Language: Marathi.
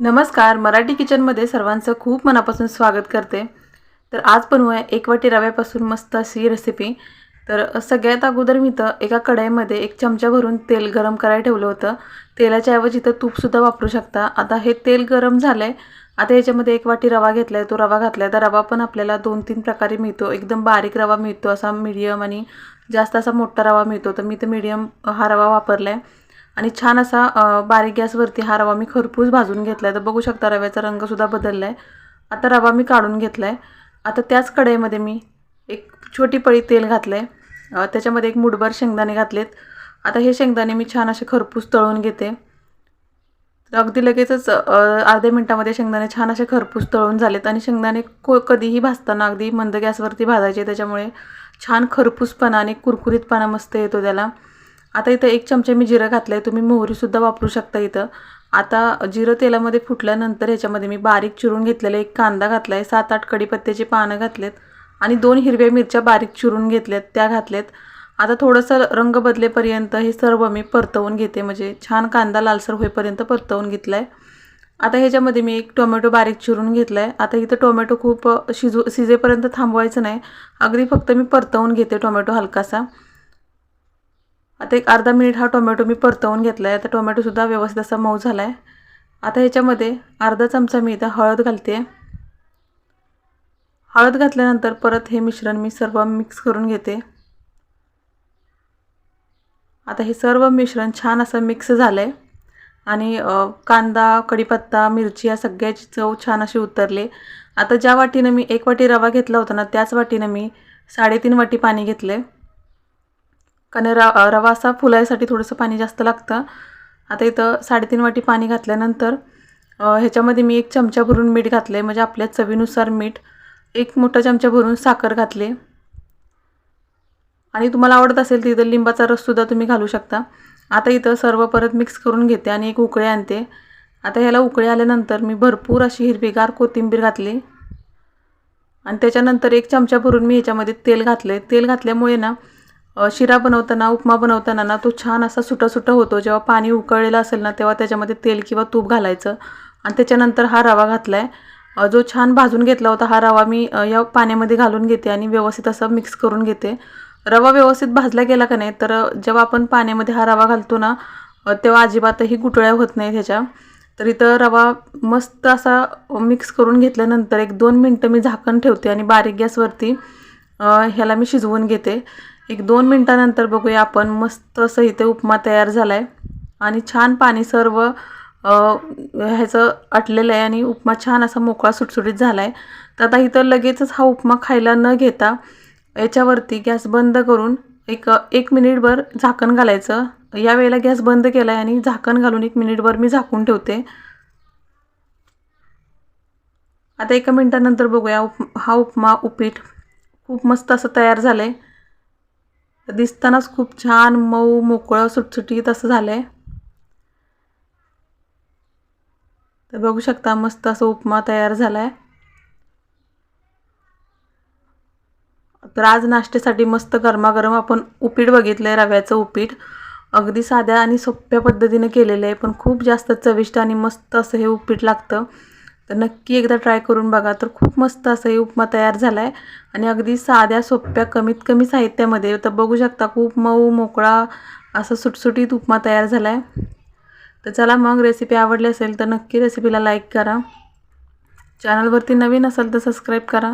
नमस्कार मराठी किचनमध्ये सर्वांचं खूप मनापासून स्वागत करते. तर आज बनवूया एक वाटी रव्यापासून मस्त अशी रेसिपी तर सगळ्यात अगोदर मी तर एका कढईमध्ये एक चमचा भरून तेल गरम करायला ठेवलं होतं. तेलाच्या ऐवजी तर तूपसुद्धा वापरू शकता. आता हे तेल गरम झालं आहे आता याच्यामध्ये एक वाटी रवा घेतला आहे तो रवा घातला आहे तर रवा पण आपल्याला दोन तीन प्रकारे मिळतो. एकदम बारीक रवा मिळतो. असा मीडियम आणि जास्त असा मोठा रवा मिळतो. तर मी तर मीडियम हा रवा वापरला आहे आणि छान असा बारीक गॅसवरती हा रवा मी खरपूस भाजून घेतला आहे तर बघू शकता रव्याचा रंगसुद्धा बदलला आहे आता रवा मी काढून घेतला आहे आता त्याच कढईमध्ये मी एक छोटी पळी तेल घातलं आहे त्याच्यामध्ये एक मुठभर शेंगदाणे घातलेत. आता हे शेंगदाणे मी छान असे खरपूस तळून घेते. अगदी लगेचच अर्ध्या मिनटामध्ये शेंगदाणे छान असे खरपूस तळून झालेत. आणि शेंगदाणे को कधीही भाजताना अगदी मंद गॅसवरती भाजायचे. त्याच्यामुळे छान खरपूसपणा आणि कुरकुरीतपणा मस्त येतो त्याला. आता इथं एक चमचा मी जिरं घातलं आहे तुम्ही मोहरीसुद्धा वापरू शकता इथं. आता जिरं तेलामध्ये फुटल्यानंतर ह्याच्यामध्ये मी बारीक चिरून घेतलेला एक कांदा घातला आहे सात आठ कडीपत्त्याची पानं घातलेत आणि दोन हिरव्या मिरच्या बारीक चिरून घेतल्यात त्या घातल्यात. आता थोडंसं रंग बदलेपर्यंत हे सर्व मी परतवून घेते म्हणजे छान कांदा लालसर होईपर्यंत परतवून घेतला आहे आता ह्याच्यामध्ये मी एक टोमॅटो बारीक चिरून घेतला आहे आता इथं टोमॅटो खूप शिजू शिजेपर्यंत थांबवायचं नाही. अगदी फक्त मी परतवून घेते टोमॅटो हलकासा. आता एक अर्धा मिनिट हा टोमॅटो मी परतवून घेतला आहे आता टोमॅटोसुद्धा व्यवस्थित असा मऊ झाला आहे आता ह्याच्यामध्ये अर्धा चमचा मी इथं हळद घालते. हळद घातल्यानंतर परत हे मिश्रण मी सर्व मिक्स करून घेते. आता हे सर्व मिश्रण छान असं मिक्स झालं आहे आणि कांदा कढीपत्ता मिरची या सगळ्याची चव छान अशी उतरली. आता ज्या वाटीनं मी एक वाटी रवा घेतला होता ना त्याच वाटीनं मी साडेतीन वाटी पाणी घेतलं आहे कारण र रवा असा फुलायसाठी थोडंसं पाणी जास्त लागतं. आता इथं साडेतीन वाटी पाणी घातल्यानंतर ह्याच्यामध्ये मी एक चमचा भरून मीठ घातलं आहे म्हणजे आपल्या चवीनुसार मीठ एक मोठा चमचा भरून साखर घातले. आणि तुम्हाला आवडत असेल तर इथं लिंबाचा रससुद्धा तुम्ही घालू शकता. आता इथं सर्व परत मिक्स करून घेते आणि एक उकळे आणते. आता ह्याला उकळे आल्यानंतर मी भरपूर अशी हिरवीगार कोथिंबीर घातली. आणि त्याच्यानंतर एक चमचा भरून मी ह्याच्यामध्ये तेल घातले तेल घातल्यामुळे ना शिरा बनवताना उपमा बनवताना ना तो छान असा सुटा सुटा होतो. जेव्हा पाणी उकळलेलं असेल ना तेव्हा त्याच्यामध्ये तेल किंवा तूप घालायचं. आणि त्याच्यानंतर हा रवा घातला आहे जो छान भाजून घेतला होता हा रवा मी या पाण्यामध्ये घालून घेते आणि व्यवस्थित असं मिक्स करून घेते. रवा व्यवस्थित भाजला गेला का नाही तर जेव्हा आपण पाण्यामध्ये हा रवा घालतो ना तेव्हा अजिबातही गुटळ्या होत नाही त्याच्या तर इथं रवा मस्त असा मिक्स करून घेतल्यानंतर एक दोन मिनटं मी झाकण ठेवते आणि बारीक गॅसवरती ह्याला मी शिजवून घेते. एक दोन मिनटानंतर बघूया आपण. मस्त असं इथे उपमा तयार झाला आहे आणि छान पाणी सर्व ह्याचं आटलेलं आहे आणि उपमा छान असा मोकळा सुटसुटीत झाला आहे तर आता इथं लगेचच हा उपमा खायला न घेता याच्यावरती गॅस बंद करून एक एक मिनिटभर झाकण घालायचं. या वेळेला गॅस बंद केला आहे आणि झाकण घालून एक मिनिटभर मी झाकून ठेवते. आता एका मिनटानंतर बघूया उप हा उपमा उपीट खूप मस्त असं तयार झालं आहे दिसतानाच खूप छान मऊ मोकळं सुटसुटीत असं झालं आहे तर बघू शकता मस्त असं उपमा तयार झाला आहे तर आज नाश्त्यासाठी मस्त गरमागरम आपण उपीट बघितलं आहे रव्याचं उपीट. अगदी साध्या आणि सोप्या पद्धतीने केलेलं आहे पण खूप जास्त चविष्ट आणि मस्त असं हे उपीट लागतं. तर नक्की एकदा ट्राय करून बघा. तर खूप मस्त असं हे उपमा तयार झाला आहे आणि अगदी साध्या सोप्या कमीत कमी साहित्यामध्ये. तर बघू शकता खूप मऊ मोकळा असं सुटसुटीत उपमा तयार झाला आहे तर चला मग रेसिपी आवडली असेल तर नक्की रेसिपीला लाईक करा. चॅनलवरती नवीन असेल तर सबस्क्राईब करा.